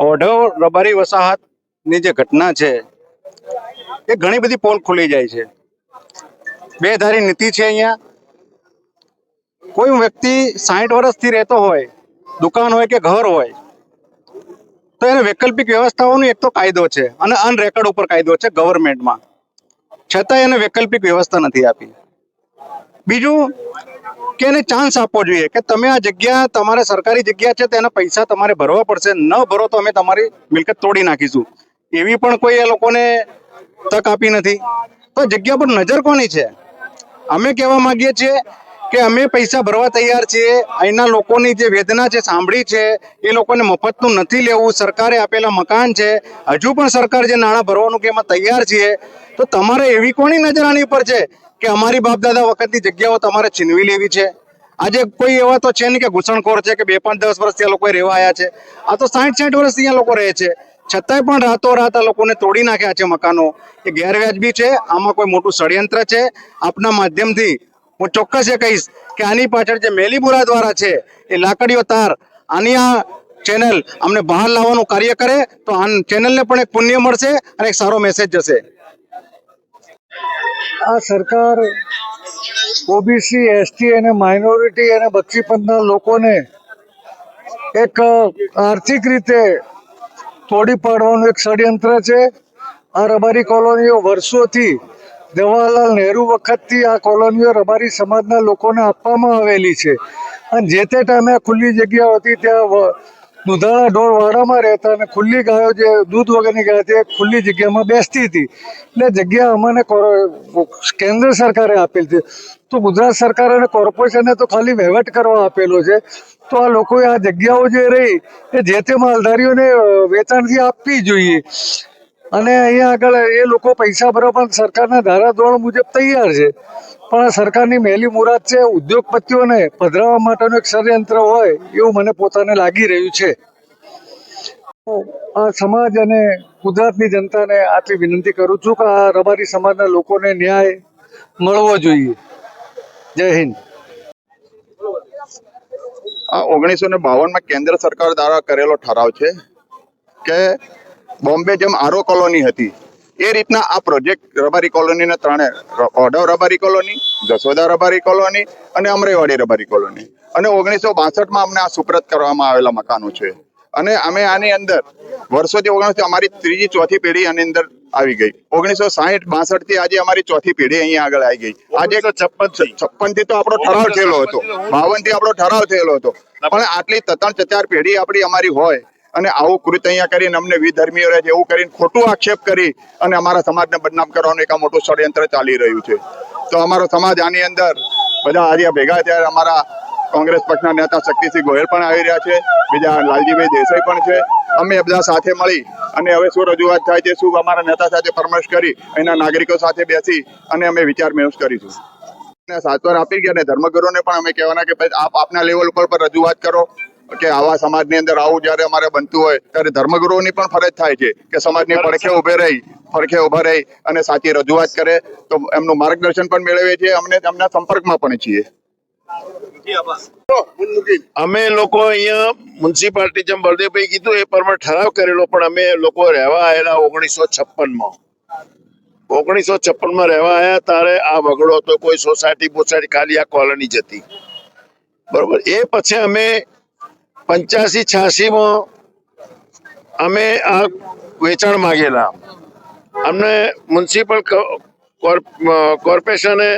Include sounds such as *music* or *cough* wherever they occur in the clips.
ઓઢવ, રબારી વસાહતની જે ઘટના છે, એ ઘણી બધી પોલ ખુલી જાય છે. બે ધારી નીતિ છે અહીંયા. કોઈ વ્યક્તિ સાઠ વર્ષથી રહેતો હોય, દુકાન હોય કે ઘર હોય, તો એને વૈકલ્પિક વ્યવસ્થાઓનો એક તો કાયદો છે અને અનરેકર્ડ ઉપર કાયદો છે ગવર્મેન્ટમાં. છતાં એને વૈકલ્પિક વ્યવસ્થા નથી આપી. બીજું કે એને ચાન્સ આપવો જોઈએ કે તમે આ જગ્યા, તમારે સરકારી જગ્યા છે, તેના પૈસા તમારે ભરવા પડશે. ન ભરો તો અમે તમારી મિલકત તોડી નાખીશું. એવી પણ કોઈ એ લોકોને તક આપી નથી. તો જગ્યા પર નજર કોની છે? અમે કહેવા માંગીએ છીએ કે અમે પૈસા ભરવા તૈયાર છીએ. અહીંના લોકોની જે વેદના છે, સાંભળી છે, એ લોકોને મફતનું નથી લેવું. સરકારે આપેલા મકાન છે. હજુ પણ સરકાર જે નાણાં ભરવાનું કે એમાં તૈયાર છીએ. તો તમારે એવી કોની નજર આની ઉપર છે? કે અમારી બાપદાદા વખતની જગ્યાઓ તમારે છીનવી લેવી છે? આજે કોઈ એવા તો છે નહીં કે ઘૂસણખોર છે કે બે પાંચ દસ વર્ષથી આ લોકો રહેવા આવ્યા છે. આ તો સાઠ સાઠ વર્ષથી અહીંયા લોકો રહે છે. છતાંય પણ રાતો રાત આ લોકોને તોડી નાખ્યા છે મકાનો. એ ગેરવ્યાજબી છે, આમાં કોઈ મોટું ષડયંત્ર છે. આપના માધ્યમથી હું ચોક્કસ એ કહીશ કે આની પાછળ જે મેલીબુરા દ્વારા છે, એ લાકડીઓ તાર, આની આ ચેનલ અમને બહાર લાવવાનું કાર્ય કરે, તો આ ચેનલને પણ એક પુણ્ય મળશે અને એક સારો મેસેજ જશે. આ સરકાર ઓબીસી એસટી અને માઇનોરિટી અને બક્ષી પંથના લોકોને એક આર્થિક રીતે તોડી પાડવાનું એક ષડયંત્ર છે. આ રબારી કોલોનીઓ વર્ષોથી જવાહરલાલ નહેરુ વખતથી આ કોલોનીઓ રબારી સમાજના લોકોને આપવામાં આવેલી છે. અને જે તે ટાઈમે ખુલ્લી જગ્યા હતી, ત્યાં દુધાળા ઢોર વાડામાં રહેતા અને ખુલ્લી ગાયો જે દૂધ વગરની ગાય હતી, એ ખુલ્લી જગ્યામાં બેસતી હતી. એટલે જગ્યા અમને કેન્દ્ર સરકારે આપેલ છે તો ગુજરાત સરકાર અને કોર્પોરેશને તો ખાલી વહીવટ કરવા આપેલો છે. તો આ લોકોએ આ જગ્યાઓ જે રહી, એ જે તે માલધારીઓને વેચાણથી આપવી જોઈએ. અને અહીંયા આગળ એ લોકો પૈસા ભરવા પણ સરકારના ધારાધોરણ મુજબ તૈયાર છે. પણ આ સરકારની મહેલી મુરાદ છે, ઉદ્યોગપતિઓને પધરાવવા માટેનું એક ષડયંત્ર હોય એવું મને પોતાને લાગી રહ્યું છે. આ સમાજ અને ગુજરાતની જનતાને આટલી વિનંતી કરું છું કે આ રબારી સમાજના લોકોને ન્યાય મળવો જોઈએ. જય હિન્દ. આ ઓગણીસો ને બાવનમાં કેન્દ્ર સરકાર દ્વારા કરેલો ઠરાવ છે કે બોમ્બે જેમ આરો કોલોની હતી એ રીતના આ પ્રોજેક્ટ રબારી કોલોનીના ત્રણે ઓઢવ રબારી કોલોની જસોદા રબારી કોલોની અને અમરેવાડી રબારી કોલોની. અને ઓગણીસો બાસઠમાં અમને આ સુપ્રત કરવામાં આવેલા મકાનો છે. અને અમે આની અંદર વર્ષોથી ઓગણીસો અમારી ત્રીજી ચોથી પેઢી આની અંદર આવી ગઈ. ઓગણીસો સાહીઠ બાસઠથી આજે અમારી ચોથી પેઢી અહીંયા આગળ આવી ગઈ. આજે છપ્પન છપ્પનથી. તો આપણો ઠરાવ થયેલો હતો. બાવનથી આપણો ઠરાવ થયેલો હતો. પણ આટલી તત્ણ ચચાર પેઢી આપણી અમારી હોય અને આવું કૃત અહીંયા કરીને અમને વિધર્મીઓ રહે છે એવું કરીને ખોટું આક્ષેપ કરી અને અમારા સમાજને બદનામ કરવાનું એક આ મોટું ષડયંત્ર ચાલી રહ્યું છે. તો અમારો સમાજ આની અંદર બધા આજે ભેગા થયા, અમારા કોંગ્રેસ પક્ષના નેતા શક્તિસિંહ ગોહેલ પણ આવી રહ્યા છે, બીજા લાલજીભાઈ દેસાઈ પણ છે. અમે બધા સાથે મળી અને હવે શું રજૂઆત થાય છે, શું અમારા નેતા સાથે પરામર્શ કરી, એના નાગરિકો સાથે બેસી અને અમે વિચાર વિમર્શ કરીશું. સાતવાર આપી ગયા અને ધર્મગુરુને પણ અમે કહેવાના કે ભાઈ, આપ આપના લેવલ ઉપર પર રજૂઆત કરો. કે આવા સમાજની અંદર આવું જ્યારે અમારે બનતું હોય ત્યારે ધર્મગુરુઓની પણ ફરજ થાય છે કે સમાજની પડખે ઉભે રહી ફરખે ઊભા રહી અને સાચી રજૂઆત કરે. તો એમનું માર્ગદર્શન પણ મેળવીએ છીએ અમને તેમના સંપર્કમાં પણ છીએ. અમે લોકો અહીંયા મ્યુનિસિપાલિટી જેમ બળદેવભાઈ કીધું એ પ્રમાણે ઠરાવ કરેલો પણ અમે લોકો રહેવા આવેલા ઓગણીસો છપ્પનમાં ઓગણીસો છપ્પનમાં રહેવા આવ્યા ત્યારે આ વગડો હતો કોઈ સોસાયટી બોસાયટી ખાલી આ કોલોની જ હતી. બરોબર? એ પછી અમે પંચ્યાસી છ્યાસી માં અમે આ વેચાણ માંગેલા. અમને મ્યુનિસિપલ કોર્પોરેશને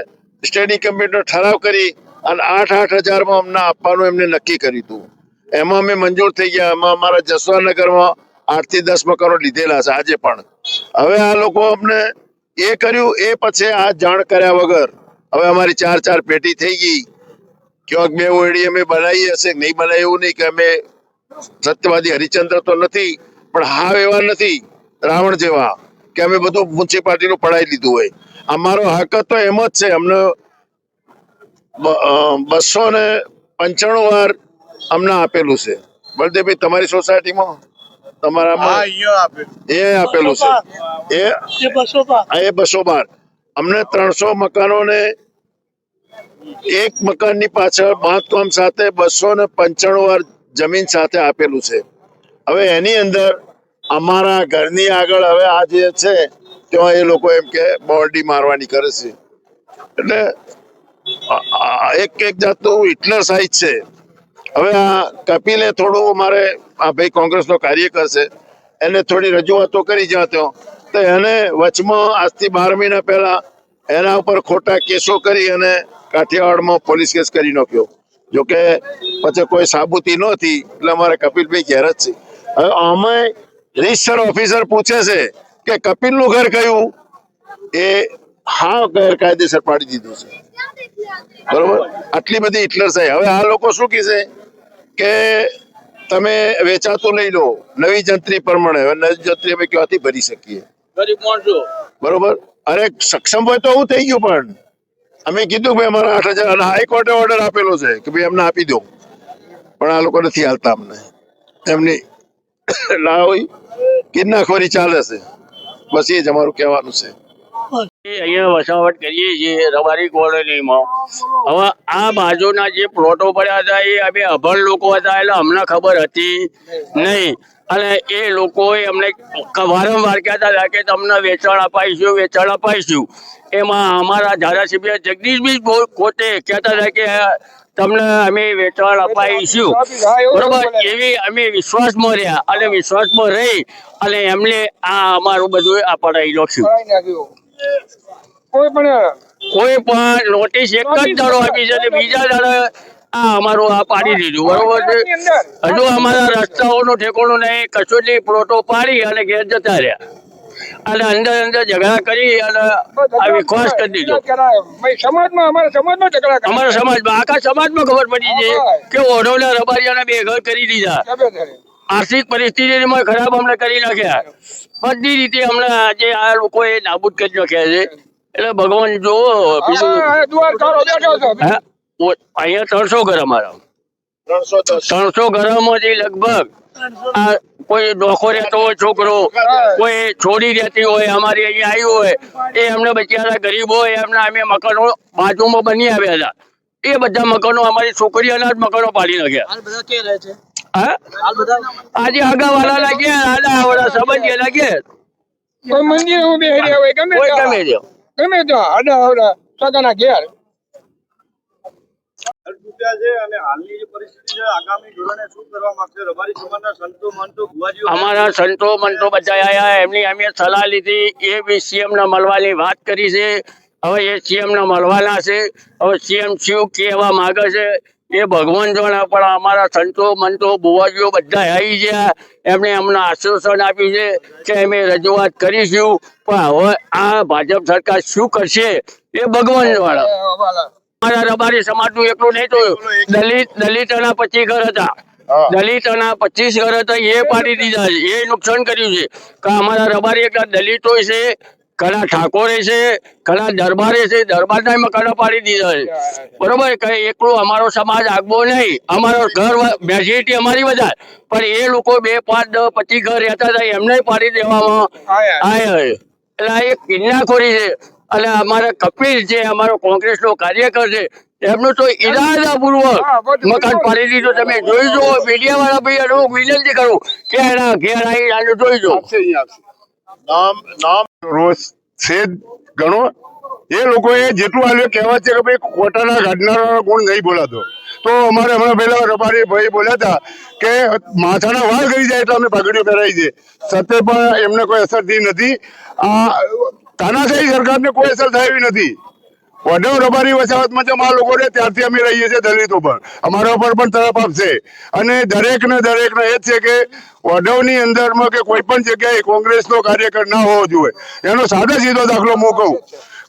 સ્ટેન્ડિંગ કમિટીનો ઠરાવ કરી અને આઠ આઠ હજારમાં અમને આપવાનું એમને નક્કી કર્યું હતું. એમાં અમે મંજૂર થઈ ગયા. એમાં અમારા જસવાનગરમાં આઠથી દસ મકાનો લીધેલા છે આજે પણ. હવે આ લોકો અમને એ કર્યું, એ પછી આ જાણ કર્યા વગર. હવે અમારી ચાર ચાર પેટી થઈ ગઈ. ક્યાંક બે ઓરડી અમે બનાવી હશે નહીં બનાવી એવું નહીં કે અમે સત્યવાદી હરિચંદ્ર તો નથી પણ હાવ એવા નથી રાવણ જેવા કે અમે બધું મ્યુનિસિપાલિટીનું પડાવી લીધું હોય. અમારો હક તો એમ જ છે અમને બસો ને પંચાણું વાર અમને આપેલું છે. બળદેવભાઈ તમારી સોસાયટીમાં? તમારામાં? એ આપેલું છે. એ બસો બાર. અમને ત્રણસો મકાનોને એક મકાનની પાછળ બાંધકામ સાથે બસો ને પંચાણું વાર જમીન સાથે આપેલું છે. હવે એની અંદર અમારા ઘરની આગળ હવે આ જે છે, ત્યાં એ લોકો એમ કે બોરડી મારવાની કરે છે. એટલે એક એક જાતનું હિટલર સાઈઝ છે. હવે આ કપિલે થોડું મારે આ ભાઈ કોંગ્રેસનો કાર્યકર છે, એને થોડી રજૂઆતો કરી જ્યાં તો એને વચમાં આજથી બાર મહિના પહેલા એના ઉપર ખોટા કેસો કરી અને કાઠિયાવાડમાં પોલીસ કેસ કરી નાખ્યો. જોકે પછી કોઈ સાબુતી નહોતી એટલે અમારે કપિલભાઈ ઘેર જ છે. હવે અમે રજિસ્ટર ઓફિસર પૂછે છે કે કપિલનું ઘર કયું? એ હા ગેરકાયદેસર પાડી દીધું છે. બરોબર? આટલી બધી હિટલર છે. હવે આ લોકો શું કહેશે કે તમે વેચાતું લઈ લો નવી જંત્રી પ્રમાણે. હવે નવી જંત્રી અમે ક્યાંથી ભરી શકીએ? બરોબર? અરે સક્ષમ હોય તો હું થઈ ગયું પણ. અમે કીધું ભાઈ અમારા આઠ હજાર અને હાઈકોર્ટે ઓર્ડર આપેલો છે કે ભાઈ અમને આપી દો. પણ આ લોકો નથી હાલતા અમને. એમની *coughs* ના હોય, કિડનાખોરી ચાલે છે. બસ એ જ અમારું કહેવાનું છે. અહીંયા વસાવટ કરીએ છીએ રબારી કોલોનીમાં. હવે આ બાજુના જે પ્લોટો પડ્યા હતા, એ અમે અભણ લોકો હતા, એટલે અમને ખબર હતી નહીં. અને એ લોકોએ અમને વારંવાર કહેતા હતા કે તમને વેચાણ અપાઈશું વેચાણ અપાઈશું. એમાં અમારા ધારાસભ્ય જગદીશભાઈ પોતે કહેતા હતા કે તમને અમે વેચાણ અપાઈશું. બરોબર? એવી અમે વિશ્વાસમાં રહ્યા અને વિશ્વાસમાં રહી અને એમને આ અમારું બધું આ લખ્યું કોઈ પણ કોઈ પણ નોટિસ એક જ દાડો આપી છે બીજા દાડે આ અમારો આ પાડી દીધું બરોબર છે? હજુ અમારા રસ્તાઓનો ઠેકોણો નહીં કશું નહીં પ્લોટો પાડી અને ઘેર જતા રહ્યા. અને અંદર અંદર ઝઘડા કરી અને આ વિખવાસ કરી દીધો. સમાજમાં અમારા સમાજમાં ઝઘડા અમારા સમાજમાં આખા સમાજમાં ખબર પડી છે કે ઓઢવના રબારિયાના બે ઘર કરી દીધા. આર્થિક પરિસ્થિતિમાં ખરાબ અમને કરી નાખ્યા. બધી રીતે અમને આજે આ લોકોએ નાબૂદ કરી નાખ્યા છે. એટલે ભગવાન જોવો બીજું અહીંયા ત્રણસો ઘર અમારા. ત્રણસો ઘરોમાંથી લગભગ આ કોઈ ડોખો રહેતો હોય છોકરો કોઈ છોડી રહેતી હોય અમારી અહીંયા આવી હોય એ અમને બચારા ગરીબ હોય એમના અમે મકાનો બાજુમાં બની આવ્યા હતા. એ બધા મકાનો અમારી છોકરીઓના જ મકાનો પાડી નાખ્યા. હા? આજે આગા લાગ્યા આડા આવડા સંબંધી લાગ્યા હોય ગમે ગમે તે આડા આવડા સગાના ઘેર. તૂટ્યા છે અને હાલની જે પરિસ્થિતિ છે આગામી ધોરણે શું કરવા માંગશે? રબારી સમાજના સંતો મંતો ભુવાજીઓ અમારા સંતો મંતો બધા આયા એમની અમે સલાહ લીધી. એ બી સીએમ ને મળવાની વાત કરી છે. હવે એ સીએમ ને મળવાના છે. હવે સીએમ શું કહેવા માંગે છે એ ભગવાન જોણા. પણ અમારા સંતો મંતો બુવાજીઓ બધા આવી ગયા. એમણે અમને આશ્વાસન આપ્યું છે કે અમે રજૂઆત કરીશું. પણ હવે આ ભાજપ સરકાર શું કરશે એ ભગવાન જાણે. અમારા રબારી સમાજનું એકલું નહીં જોયું. દલિત દલિતોના પચીસ ઘર હતા. દલિતોના પચીસ ઘર હતા એ પાડી દીધા છે. એ નુકસાન કર્યું છે. કે અમારા રબારી એટલા દલિતો છે ઘણા ઠાકોરે છે ઘણા દરબારે છે દરબારના મકાનો પાડી દીધા છે. બરોબર? કે એકલું અમારો સમાજ આગવો નહીં. અમારો ઘર મેજોરિટી અમારી વધારે. પણ એ લોકો બે પાંચ દસ પચીસ ઘર રહેતા હતા એમને પાડી દેવામાં આયા. આયા એટલે આ એક કિન્નાખોરી છે. અને અમારા કપિલ જે અમારો કોંગ્રેસનો કાર્યકર છે એમનું તો ઈરાદાપૂર્વક પૂર્વક મકાન પાડી દીધું. તમે જોઈ જો મીડિયા વાળા ભાઈ હું વિનંતી કરું કે એના ઘેર આવી આને જોઈ જો નામ નામ રોજ છે ઘણો. એ લોકોએ જેટલું આવ્યું કહેવત છે કે ભાઈ ખોટાના ઘડનારાનો ગુણ નહીં બોલાતો. તો અમારે હમણાં પેલા રબારી ભાઈ બોલ્યા હતા કે માથાના વાળ કરી જાય એટલે અમે પગડીઓ પહેરાવી છે સાથે પણ એમને કોઈ અસર થઈ નથી. આ તાનાશાહી સરકારને કોઈ અસર થાય નથી. વડવ રબારી વસાવતમાં જે આ લોકો ત્યારથી અમે રહીએ છીએ દલિત ઉપર અમારા ઉપર પણ તરફ આપશે. અને દરેક ને દરેક ને એ જ છે કે વડવની અંદરમાં કે કોઈ પણ જગ્યાએ કોંગ્રેસનો કાર્યકર ના હોવો જોઈએ. એનો સાદો સીધો દાખલો હું કહું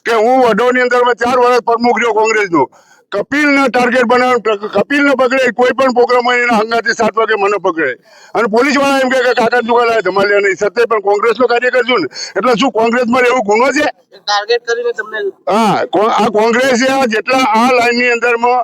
કે હું વડવની અંદરમાં ચાર વર્ષ પ્રમુખ રહ્યો કોંગ્રેસનો. કપિલને ટાર્ગેટ બનાવ કપિલને પકડે કોઈ પણ પ્રોગ્રામ હોય એના હંગાથી સાત વાગે મને પકડે. અને પોલીસવાળા એમ કે કાકા આવે ધમાલ્યા નહીં સત્ય પણ કોંગ્રેસનો કાર્યકર છું ને એટલે શું કોંગ્રેસમાં એવું ગુનો છે? હા કો- આ કોંગ્રેસ આ જેટલા આ લાઈનની અંદરમાં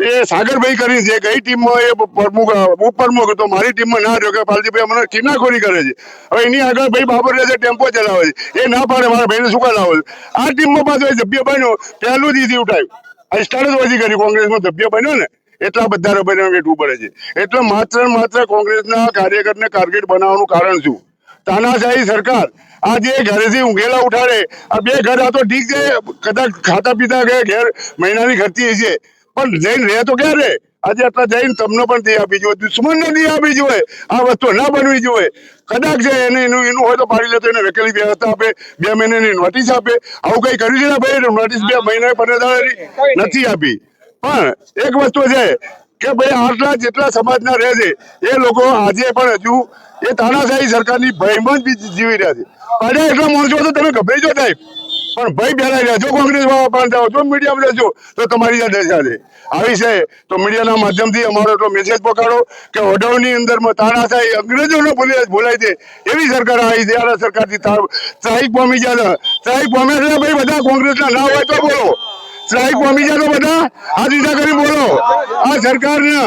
એ સાગરભાઈ કરી છે ગઈ ટીમમાં એ પ્રમુખ ઉપપ્રમુખ હતો મારી ટીમમાં ના રહ્યો કે પાલજીભાઈ અમને કિન્નાખોરી કરે છે. હવે એની આગળ ભાઈ બાબર રહે છે ટેમ્પો ચલાવે છે. એ ના પાડે મારા ભાઈને શું લાવે છે? આ ટીમમાં પાછો જબ્બે બન્યો પહેલું દીધી ઉઠાવ્યું આ સ્ટાર્ટ જ વધી કરી, કોંગ્રેસમાં સભ્ય બન્યો ને, એટલા બધા રબારીને વેઠવું પડે છે. એટલે માત્ર માત્ર કોંગ્રેસના કાર્યકરને ટાર્ગેટ બનાવવાનું કારણ શું? તાનાશાહી સરકાર આ જે ઘરેથી ઊંઘેલા ઉઠાડે, આ બે ઘર, આ તો ઠીક છે કદાચ ખાતા પીતા કે ઘેર મહિનાની ખર્ચી છે પણ જઈને રહે તો ક્યાં રહે? આજે આટલા જઈને તમને પણ દે આપી જોઈએ, દુશ્મનને દે આપી જોઈએ, આ વસ્તુ ના બનવી જોઈએ. કદાચ છે એને એનું એનું હોય તો પાડી લે તો એને વેકેલી વ્યવસ્થા આપે, બે મહિનાની નોટિસ આપે. આવું કઈ કર્યું છે ને ભાઈ? નોટિસ બે મહિના પંદર નથી આપી. પણ એક વસ્તુ છે કે ભાઈ, આટલા જેટલા સમાજના રહે છે, એ લોકો આજે પણ હજુ એ તાનાશાહી સરકારની ભયમાં જ જીવી રહ્યા છે. પાડ્યા એટલા માણસો તો તમે ગભરાઈ જો સાહેબ. પણ ભાઈ પહેલા રહેજો કોંગ્રેસ વાળા પણ જાઓ છો મીડિયામાં રહેજો તો તમારી સાથે સાથે આવી છે. તો મીડિયાના માધ્યમથી અમારો એટલો મેસેજ પકડો કે ઓઢવની અંદરમાં તાણા થાય, અંગ્રેજોનો ભૂલી ભૂલાય છે. એવી સરકાર આવી છે, આ સરકારથી ત્રાહિક પામી ગયા ત્રાહિક પામ્યા છે ભાઈ બધા કોંગ્રેસના ના હોય તો બોલો. સ્ટ્રાઇક પામી જાય બધા? આ દીધા કરી બોલો. આ સરકારને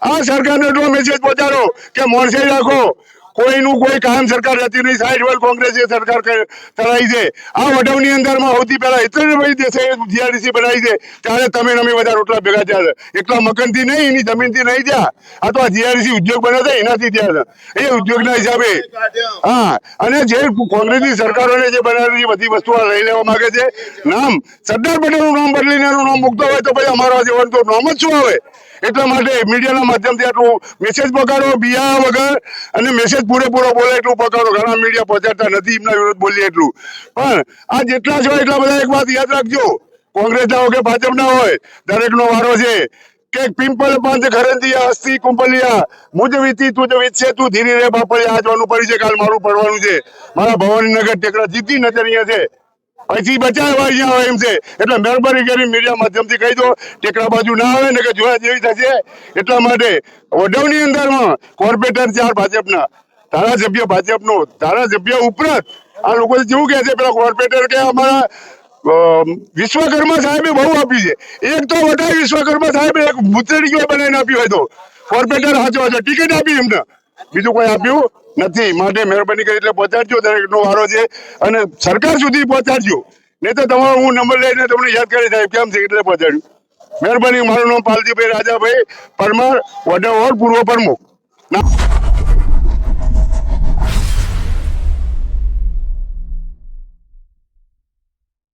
આ સરકારને એટલો મેસેજ પહોંચાડો કે મોરસાઈ રાખો. કોઈનું કોઈ કામ સરકાર રહેતી નહીં. સાઈડ વાળ કોંગ્રેસ સરકાર કરાઈ છે. આ વડવની અંદરમાં સૌથી પહેલા એટલે ભાઈ દેશે જીઆરડીસી બનાવી છે. ત્યારે તમે અમે બધા રોટલા ભેગા થયા છે. એકલા મકાનથી નહીં, એની જમીનથી નહીં થયા. આ તો આ જીઆરડીસી ઉદ્યોગ બને એનાથી થયા એ ઉદ્યોગના હિસાબે. હા, અને જે કોંગ્રેસની સરકારોને જે બનાવેલી બધી વસ્તુઓ લઈ લેવા માંગે છે, નામ. સરદાર પટેલનું નામ બદલીને એનું નામ મૂકતો હોય તો ભાઈ અમારા જીવન તો નામ જ શું આવે? એટલા માટે મીડિયાના માધ્યમથી આટલું મેસેજ પકડો બિયા વગર અને મેસેજ પૂરેપૂરો બોલે એટલું પકડો. ઘણા મીડિયા પહોંચાડતા નથી, એમના વિરોધ બોલીએ એટલું. પણ આ જેટલા છો એટલા બધા એક વાત યાદ રાખજો. કોંગ્રેસના હોય કે ભાજપના હોય, દરેકનો વારો છે કે પિંપલ પાંચ ખરંદિયા અસ્થિ કુંપલિયા, મુજ વીતી તું જ વીતશે તું, ધીરે રે આ જવાનું પડી છે, કાલ મારું પડવાનું છે. મારા ભવાનીનગર ટેકરા જીતી નજર અહીંયા છે. પછી બચાવવા અહીંયા હોય એમ છે. એટલે મહેરબાની કરી મીડિયા માધ્યમથી કહી દો, ટેકરા બાજુ ના આવે ને કે જોયા જેવી થશે. એટલા માટે વડવની અંદરમાં કોર્પોરેટર ચાર ભાજપના. ધારાસભ્ય ભાજપનો, ધારાસભ્ય ઉપરાંત આ લોકો જેવું કહે છે, પેલા કોર્પોરેટર કે અમારા વિશ્વકર્મા સાહેબે બહુ આપી છે. એક તો વધારે વિશ્વકર્મા સાહેબે એક ભૂતરીઓ બનાવીને આપ્યું હોય તો. કોર્પોરેટર સાચો છે ટિકિટ આપી એમને. બીજું કોઈ આપ્યું નથી. માટે મહેરબાની કરી એટલે પહોંચાડજો દરેકનો વારો છે. અને સરકાર સુધી પહોંચાડજો. નહીં તો તમારો હું નંબર લઈને તમને યાદ કરી સાહેબ, કેમ છે એટલે પહોંચાડ્યું? મહેરબાની, મારું નામ પાલજીભાઈ રાજાભાઈ પરમાર વડાવોર પૂર્વ પ્રમુખ. ના